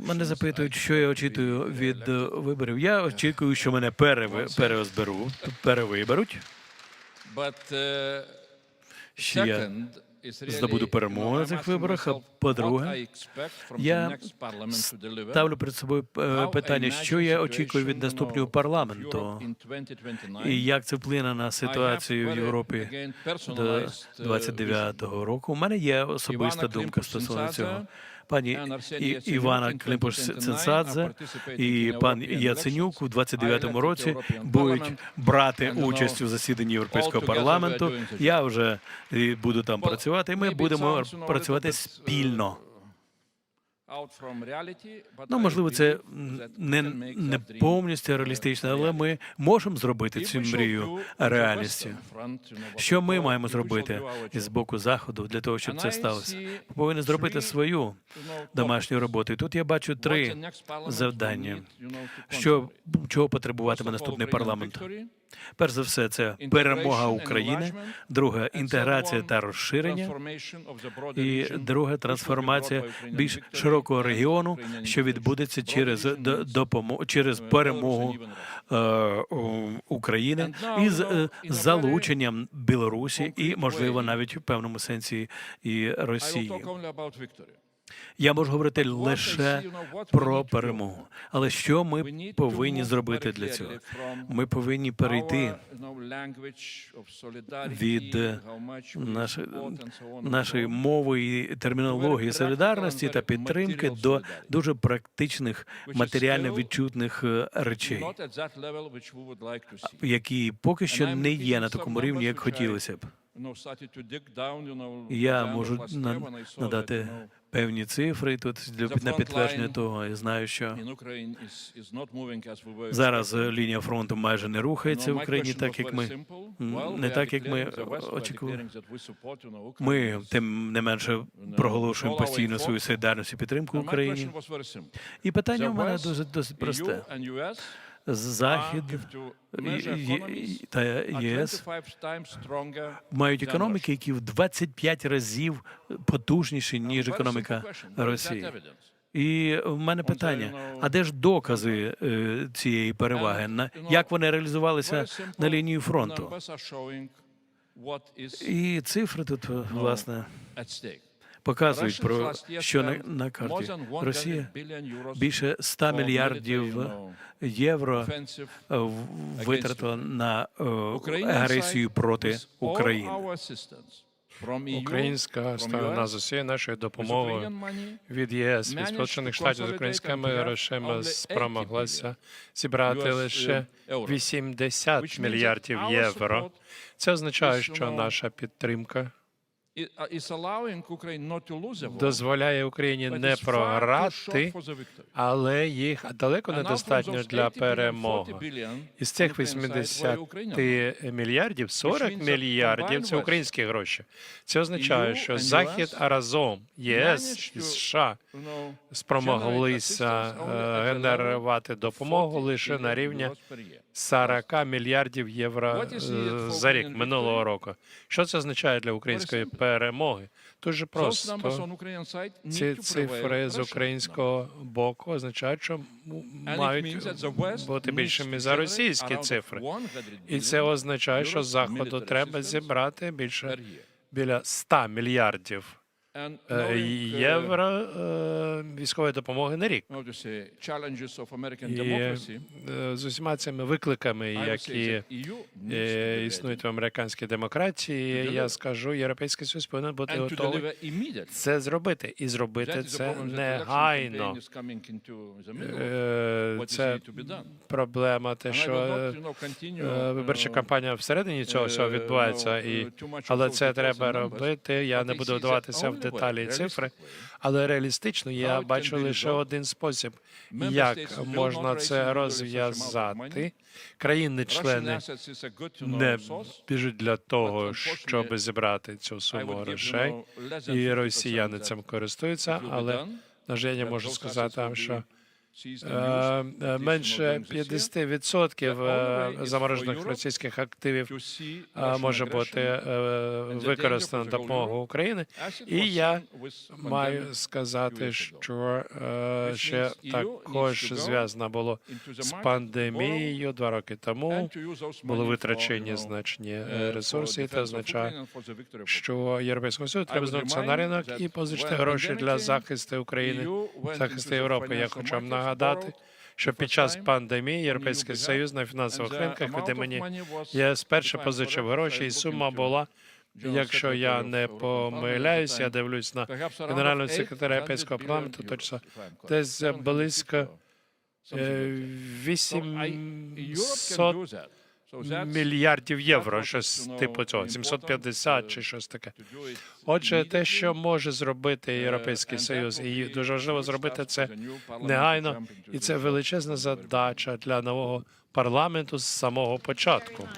Мене запитують, що я очікую від е, виборів. Я очікую, що мене переозберу, перевиберуть. Що я здобуду перемогу на цих виборах. А по-друге, я ставлю перед собою е, питання, що я очікую від наступного парламенту, і як це вплине на ситуацію в Європі до 29-го року. У мене є особиста думка стосовно цього. Пані Івана климпуш ценсадзе і пан Яценюк у 29-му році будуть брати участь у засіданні Європейського парламенту. Я вже е, буду там працювати, і ми будемо працювати спільно. Ну, можливо, це не, не повністю реалістично, але ми можемо зробити цю мрію реальністю. Що ми маємо зробити з боку заходу для того, щоб це сталося? Ми повинні зробити свою домашню роботу. І тут я бачу три завдання. Що чого потребуватиме наступний парламент? Перш за все, це перемога України. Друге інтеграція та розширення. І друге трансформація більш широкого регіону, що відбудеться через д- допомогу через перемогу е, України із е, залученням Білорусі і, можливо, навіть в певному сенсі і Росії. Я можу говорити лише про перемогу. Але що ми повинні зробити для цього? Ми повинні перейти від нашої, нашої мови і термінології солідарності та підтримки до дуже практичних матеріально відчутних е, речей, які поки що не є на такому рівні, як хотілося б. Я можу надати певні цифри тут для на підтвердження того. Я знаю, що зараз лінія фронту майже не рухається в Україні, так як ми не так, як ми очікували. Ми тим не менше проголошуємо постійно свою солідарність і підтримку Україні. І питання у мене дуже досить просте. Захід. Та ЄС. мають економіки, які в 25 разів потужніші ніж економіка Росії. І в мене питання: а де ж докази е, цієї переваги? На як вони реалізувалися на лінії фронту? І цифри тут власне показують про що на, на карті Росія більше 100 мільярдів євро е, витратила на е, агресію проти України. Українська сторона з усією нашою допомогою від ЄС, від Сполучених Штатів з українськими грошима спромоглася зібрати лише 80 мільярдів євро. Це означає, що наша підтримка дозволяє Україні не програти, але їх далеко недостатньо для перемоги. Із цих 80 мільярдів 40 мільярдів це українські гроші. Це означає, що Захід разом ЄС і США спромоглися генерувати допомогу лише на рівні 40 мільярдів євро е, за рік минулого року. Що це означає для української перемоги? Дуже просто. Ці цифри з українського боку означають, що мають бути більшими за російські цифри. І це означає, що заходу треба зібрати більше біля 100 мільярдів євро е, військової допомоги на рік. І е, з усіма цими викликами, які е, існують в американській демократії, я скажу, європейський союз повинен бути готовий це зробити і зробити це негайно. Е, Це проблема, те, що е, виборча кампанія всередині цього всього відбувається, і але це треба робити. Я не буду вдаватися в деталі і цифри, але реалістично я бачу лише один спосіб, як можна це розв'язати. Країни-члени не біжуть для того, щоб зібрати цю суму грошей, і росіяни цим користуються. Але на жаль, я можу сказати що Менше 50% е, заморожених російських активів е, може бути е, використано на допомогу України. І я маю сказати, що е, ще також зв'язано було з пандемією два роки тому. Були витрачені значні е, ресурси, і це означає, що Європейському Союзу треба звернутися на ринок і позичити гроші для захисту України, захисту Європи. Я хочу вам нагадати, що під час пандемії Європейський Союз на фінансових ринках від імені ЄС перше позичив гроші, і сума була. Якщо я не помиляюсь, я дивлюсь на генерального секретаря Європейського парламенту, точно десь близько е, 800 мільярдів євро, щось типу цього, 750 чи щось таке. Отже, те, що може зробити Європейський Союз, і дуже важливо зробити це негайно, і це величезна задача для нового парламенту з самого початку.